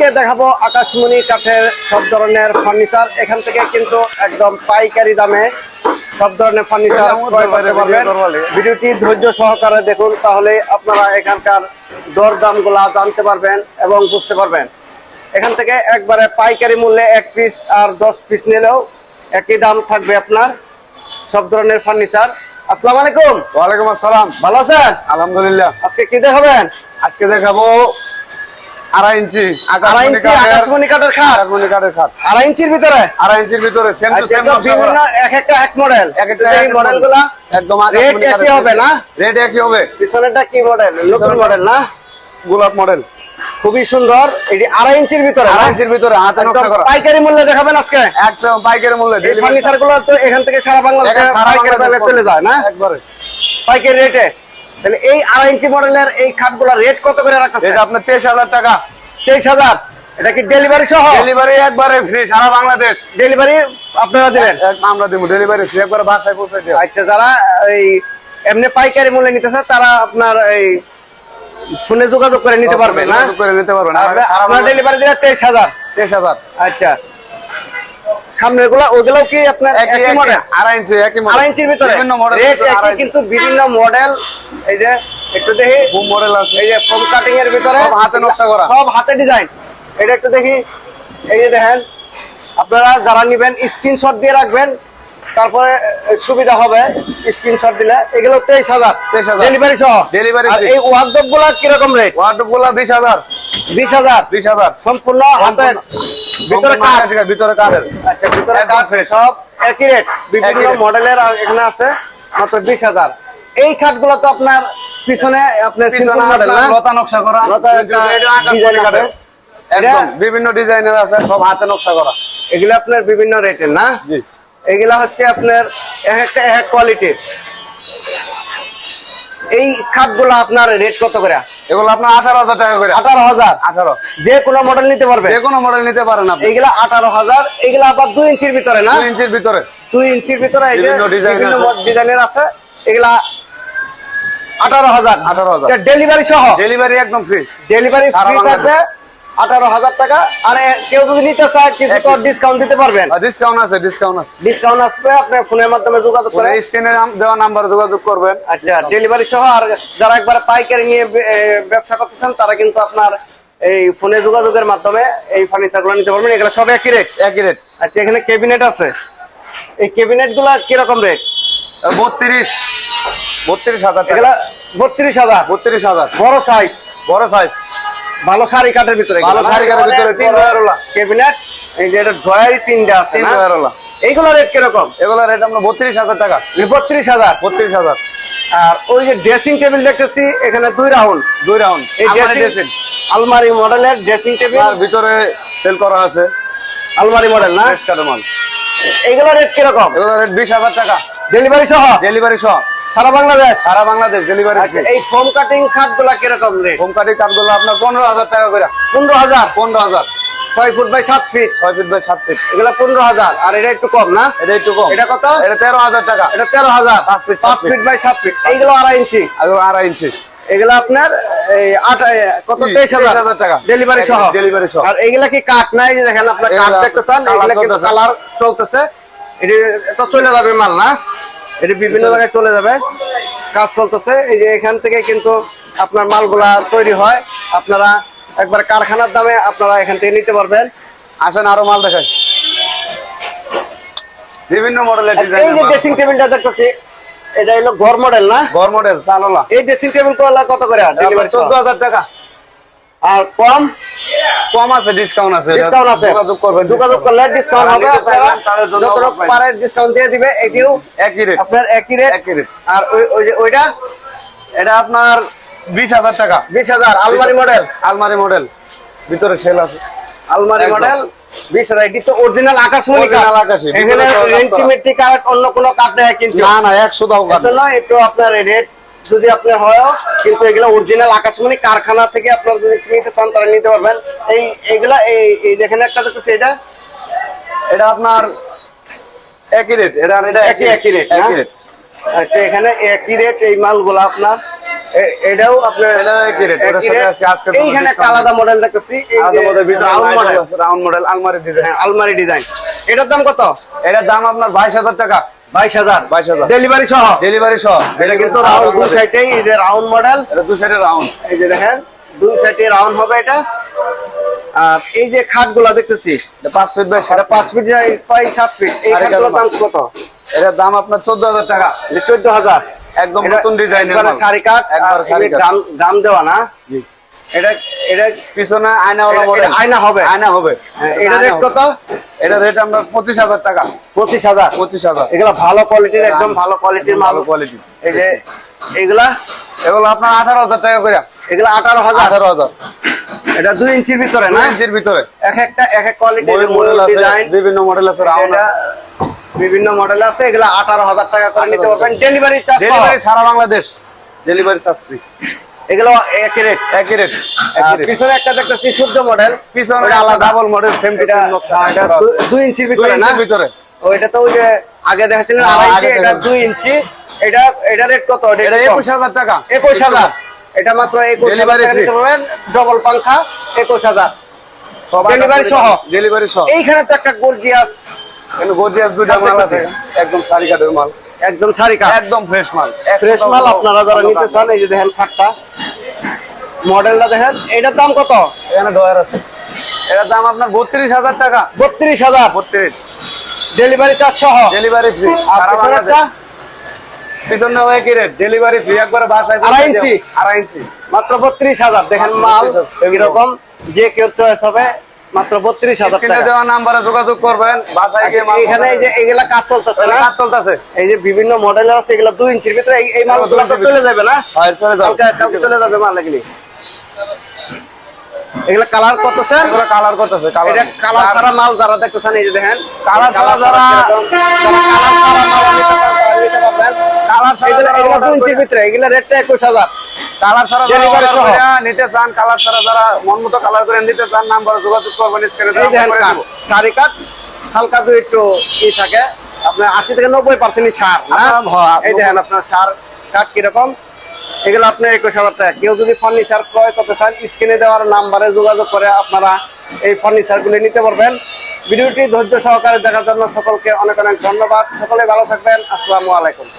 আজকে দেখাবো আকাশমণি কাঠের সব ধরনের ফার্নিচার এখান থেকে কিন্তু একদম পাইকারি দামে সব ধরনের ফার্নিচার ক্রয় করতে পারবেন। ভিডিওটি ধৈর্য সহকারে দেখুন তাহলে আপনারা এখানকার দর দামগুলা জানতে পারবেন এবং বুঝতে পারবেন। এখান থেকে একবারে পাইকারি মূল্যে এক পিস আর দশ পিস নিলেও একই দাম থাকবে আপনার সব ধরনের ফার্নিচার আসসালামু আলাইকুম। ওয়ালাইকুম আসসালাম। ভালো আছেন? আলহামদুলিল্লাহ। আজকে কি দেখাবেন? আজকে দেখাবো আড়াই ইঞ্চি আড়াই ইঞ্চি আকাশমণি কাঠের খাট। আকাশমণি কাঠের খাট। আড়াই ইঞ্চির ভিতরে? আড়াই ইঞ্চির ভিতরে সেম টু আচ্ছা, সেম বিভিন্ন এক একটা এক মডেল এক একটা এই এক মডেল model। গুলা একদম রেট একই হবে না? রেট একই হবে। পিছনেরটা কি মডেল নতুন মডেল না? গোলাপ মডেল খুবই সুন্দর। এটি আড়াই ইঞ্চির ভিতরে? আড়াই ইঞ্চির ভিতরে হাতে নকশা করা। পাইকারি মূল্যে দেখাবেন আজকে? একশো পাইকারি মূল্যে এই ফার্নিচারগুলো তো এখান থেকে সারা বাংলাদেশে পাইকারি বাংলাদেশ চলে যায় না? একবারে। পাইকারি রেটে তাহলে এই আড়াই ইঞ্চি মডেলের এই খাটগুলোর রেট কত করে রাখতেছে এটা আপনার তেইশ হাজার টাকা। তেইশ হাজার? এটা কি ডেলিভারি সহ? ডেলিভারি একবারে ফ্রি সারা বাংলাদেশ। ডেলিভারি আপনারা দিবেন? আমরা দিব ডেলিভারি ফ্রি একবারে বাসায় পৌঁছে দিব আচ্ছা যারা এই এমনি পাইকারি মূল্যে নিতেছে তারা আপনার এই ফোনে যোগাযোগ করে নিতে পারবে না? করে নিতে পারবেন। আর আপনার ডেলিভারি দিলে তেইশ হাজার। তেইশ হাজার। আচ্ছা। সামনেরগুলা ওগুলাও কি আপনার একই মডেল আড়াই ইঞ্চি একই model। আড়াই ইঞ্চির ভিতরে? বিভিন্ন মডেল একই কিন্তু বিভিন্ন মডেল এই যে একটু দেখি। বুম মডেল আছে। এই যে ফোম কাটিং এর ভিতরে। সব হাতে নকশা করা। সব হাতে ডিজাইন এটা একটু দেখি। এই যে দেখেন আপনারা যারা নিবেন স্ক্রিনশট দিয়ে রাখবেন। তারপরে সুবিধা হবে স্ক্রিনশট দিলে। এগুলো তেইশ হাজার। 23,000 ডেলিভারি সহ। ডেলিভারি আর এই ওয়ার্ডরোবগুলা কীরকম রেট ওয়ার্ডরোবগুলা বিশ হাজার। বিশ হাজার। বিশ হাজার। সম্পূর্ণ হাতে ভিতরে সম্পূর্ণ কাজ ভিতরে কাঠের। আচ্ছা ভিতরে একদম সব একই রেট বিভিন্ন একই rate। মডেলের এখানে আছে মাত্র বিশ হাজার। এই খাটগুলো তো আপনার পিছনে আপনার পিছনে সিম্পল মডেল না? আপনার লতা নকশা করা। লতা কিন্তু একটা এটা আকাশমণি design আছে। একদম বিভিন্ন ডিজাইনের আছে সব হাতে নকশা করা। এগুলো আপনার বিভিন্ন রেটের না? জি। এগুলা হচ্ছে আপনার এক একটা এক কোয়ালিটির এই খাটগুলো আপনার রেট কত করে? এগুলো আপনার আঠারো হাজার টাকা করে। আঠারো হাজার? আঠারো। যে কোনো মডেল নিতে পারবে? যে কোনো মডেল নিতে পারেন আপনি। এইগুলা আঠারো হাজার এগুলা আবার দুই ইঞ্চির ভিতরে না? দুই ইঞ্চির ভিতরে। দুই ইঞ্চির ভিতরে বিভিন্ন। ডিজাইনের আছে। এগুলা আঠারো হাজার। 18,000 ডেলিভারি সহ? ডেলিভারি একদম ফ্রি ডেলিভারি ফ্রি থাকবে। আঠারো হাজার টাকা। আর কেউ যদি নিতে চায় কিছু তো ডিসকাউন্ট দিতে পারবেন। ডিসকাউন্ট আছে ডিসকাউন্ট আছে। ডিসকাউন্ট আসবে আপনার ফোনের মাধ্যমে যোগাযোগ করে স্ক্রিনে দেওয়া নাম্বার যোগাযোগ করবেন। আচ্ছা ডেলিভারি সহ আর যারা একবার পাইকারি নিয়ে ব্যবসা করতেছেন তারা কিন্তু আপনার এই ফোনে যোগাযোগের মাধ্যমে এই ফার্নিচারগুলো নিতে পারবেন। এগুলো সব একই রেট একই রেট আচ্ছা এখানে ক্যাবিনেট আছে। এই ক্যাবিনেটগুলা কীরকম রেট বত্রিশ। বত্রিশ হাজার এগুলা বত্রিশ হাজার। বত্রিশ হাজার। বড় সাইজ বড় সাইজ ভালো শাড়ি কাঠের ভিতরে ভালো শাড়ি কাঠের ভিতরে। ক্যাবিনেট এই যে এটা ড্রয়ারই তিনটা আছে তিন না। এইগুলো রেট কীরকম? এগুলো রেট আমরা বত্রিশ হাজার টাকা। বত্রিশ হাজার? বত্রিশ হাজার। আর ওই যে ড্রেসিং টেবিল দেখতেছি এখানে দুই রাউন্ড দুই রাউন্ড এই ড্রেসিং আলমারি মডেলের ড্রেসিং টেবিল তার ভিতরে সেল করা আছে। আলমারি মডেল না? এইগুলো রেট কীরকম? এগুলো রেট বিশ হাজার টাকা। ডেলিভারি সহ? ডেলিভারি সহ। সারা বাংলাদেশ? সারা বাংলাদেশ ডেলিভারি আচ্ছা এই ফোম কাটিং খাটগুলা কীরকম রেট হোম কাটি কাঠগুলো আপনার পনেরো হাজার টাকা করে। পনেরো হাজার? পনেরো হাজার। ছয় ফুট বাই সাত ফিট ছয় ফিট বাই সাত ফিট এগুলা পনেরো হাজার। আর এটা একটু কম না? এটা একটু কম। এটা কত? এটা তেরো হাজার টাকা। এটা তেরো হাজার। পাঁচ feet, পাঁচ ফিট বাই সাত ফিট এইগুলো আড়াই ইঞ্চি। আড়াই ইঞ্চি। এগুলো আপনার এই আট কত? তেইশ হাজার। টাকা। ডেলিভারি সহ। Delivery সহ। আর এগুলা কি কাঠ? নাই যে দেখেন আপনার কাঠ দেখতে চান এগুলা কিন্তু কালার চলতেছে। এটি তো চলে যাবে মাল না? এটি বিভিন্ন জায়গায় চলে যাবে। কাজ চলতেছে। এই যে এখান থেকে কিন্তু আপনার মালগুলা তৈরি হয়। আপনারা একবার কারখানার দামে আপনারা এখান থেকে নিতে পারবেন। আসেন আরও মাল দেখাই। বিভিন্ন মডেলের আর এই যে ড্রেসিং টেবিলটা দেখতেছি এটা হলো ঘর মডেল না? ঘর মডেল চালোলা এই ড্রেসিং টেবিল কত করে? ডেলিভারি চোদ্দ হাজার টাকা। আর কম? কম আছে ডিসকাউন্ট আছে। ডিসকাউন্ট আছে। যোগাযোগ করবেন যোগাযোগ করলে ডিসকাউন্ট হবে আপনারা। যত offline। পারে ডিসকাউন্ট দিয়ে দিবে এটিও একই রেট আপনার একই রেট একই রেট আর ওই ওই যে ওইটা? এটা আপনার বিশ হাজার টাকা। বিশ হাজার। আলমারি মডেল আলমারি মডেল ভিতরে সেল আছে। আলমারি মডেল বিশ হাজার। এটি তো অরিজিনাল আকাশমণি কাঠ এখানে রেন্টিমেট্রি কাঠ অন্য কোনো কাঠ নেই কিন্তু না না একশো দাও কাট এটা নয় একটু আপনার রেট যদি আপনার হয় কিন্তু এগুলো অরিজিনাল আকাশমণি কারখানা থেকে আপনারা যদি নিতে চান তারা নিতে পারবেন। এই এইগুলা এই এই যেখানে একটা দেখতেছি এটা? এটা আপনার একই রেট এটা এটা একই একই রেট একই রেট আচ্ছা এখানে একই রেট এই মালগুলো আপনার। এটাও আপনার একই rate, ওটার সাথে। আজকে- আজকে এইখানে একটা আলাদা মডেল দেখতেছি রাউন্ড মডেল রাউন্ড মডেল আলমারি ডিজাইন হ্যাঁ আলমারি ডিজাইন এটার দাম কত? এটার দাম আপনার বাইশ হাজার। বাইশ হাজার। ডেলিভারি সহ। ডেলিভারি সহ। এটা কিন্তু রাউন্ড দুই সাইডেই এই যে রাউন্ড মডেল এটা দু সাইডে রাউন্ড এই যে দেখেন দুই সাইডে রাউন্ড হবে এটা। আর এই যে খাটগুলা দেখতেছি পাঁচ ফিট বাই সাড়ে পাঁচ ফিট পাই সাত ফিট এই খাটগুলোর দাম কত? এটার দাম আপনার চোদ্দ হাজার টাকা। চোদ্দ হাজার। একদম নতুন ডিজাইনের শাড়ি। গাম গাম দেওয়া না। জি। এটা এটা পিছনে মডেল আয়না হবে? আয়না হবে। হ্যাঁ, এটা রেট কত? এটা রেট আমরা পঁচিশ হাজার টাকা। পঁচিশ হাজার? পঁচিশ হাজার। এগুলো ভালো কোয়ালিটির একদম ভালো কোয়ালিটির ভালো কোয়ালিটি এই যে এগুলা? এগুলো আপনার আঠারো হাজার টাকা করে এগুলো আঠারো হাজার? আঠারো হাজার। এটা দুই ইঞ্চির ভিতরে না? ইঞ্চির ভিতরে। এক একটা এক এক কোয়ালিটির মডেল আছে ডিজাইন বিভিন্ন মডেল আছে রাউন্ড এটা বিভিন্ন মডেল আছে এগুলো আঠারো হাজার টাকা করে নিতে পারবেন। ডেলিভারি চার্জ ডেলিভারি সারা বাংলাদেশ। ডেলিভারি চার্জ ফ্রি এগুলো একই রেট একই রেট পিছনে একটা দেখতেছি সূর্য মডেল পিছনে আলাদা ডাবল মডেল সেম এটা ইঞ্চির ভিতরে না? ভিতরে। ওইটা তো ওই যে আগে দেখাচ্ছিলেন হ্যাঁ, আড়াই এটা ইঞ্চি। এটা এটা রেট কত? এটা একুশ হাজার টাকা। একুশ হাজার। এটা মাত্র একুশ হাজার Delivery টাকা নিতে পারবেন। ডবল পাংখা একুশ হাজার। সব সহ? ডেলিভারি সহ। এইখানে তো একটা গর্জিয়াস গর্জিয়াস দুইটা মাল আছে। একদম সারি কাঠের মাল। একদম কাঠ একদম ফ্রেশ মাল ফ্রেশ মাল আপনারা যারা নিতে চান এই যে দেখেন খাটটা। মডেলটা দেখেন এটার দাম কত? এখানে ডয়ার আছে। এটার দাম আপনার বত্রিশ হাজার টাকা। বত্রিশ হাজার। বত্রিশ। ডেলিভারি চার্জ সহ? ডেলিভারি ফ্রি আর পিছনে একই রেট ডেলিভারি ফ্রি একবারে বাসায় আড়াই ইঞ্চি? আড়াই ইঞ্চি। মাত্র বত্রিশ হাজার। দেখেন মাল 32,000 এরকম যে কেউ চয়েস হবে মাত্র বত্রিশ হাজার টাকা। দেওয়া নাম্বারে যোগাযোগ করবেন বাসায় গিয়ে এখানে এই যে এগুলা কাজ চলতেছে না? কাজ চলতেছে। এই যে বিভিন্ন মডেলের আছে এগুলো দুই ইঞ্চির ভিতরে এই- মালগুলো তো চলে যাবে না? চলে যাবে। মাল এগুলি। এগুলা কালার কত স্যার? এগুলো কালার করতেছে কালার এটা কালার ছাড়া মাল যারা দেখতেছেন এই যে দেখেন। কালার যারা- মাল এগুলা দুই ইঞ্চির ভিতরে এগুলা রেটটা একুশ হাজার। কালার ছাড়া যারা নিতে চান কালার ছাড়া যারা মন মতো কালার করে নিতে চান নাম্বারে যোগাযোগ করবেন। শাড়ি হালকা একটু ই থাকে। আপনার আশি থেকে নব্বই পার্সেন্ট সার এই দেখেন আপনার সার কাঠ কীরকম? এগুলো আপনার একুশ হাজার টাকা। কেউ যদি ফার্নিচার ক্রয় করতে চান স্ক্রিনে দেওয়ার নাম্বারে যোগাযোগ করে আপনারা এই ফার্নিচার গুলি নিতে পারবেন। ভিডিওটি ধৈর্য সহকারে দেখার জন্য সকলকে অনেক অনেক ধন্যবাদ। সকলে ভালো থাকবেন। আসসালামু আলাইকুম।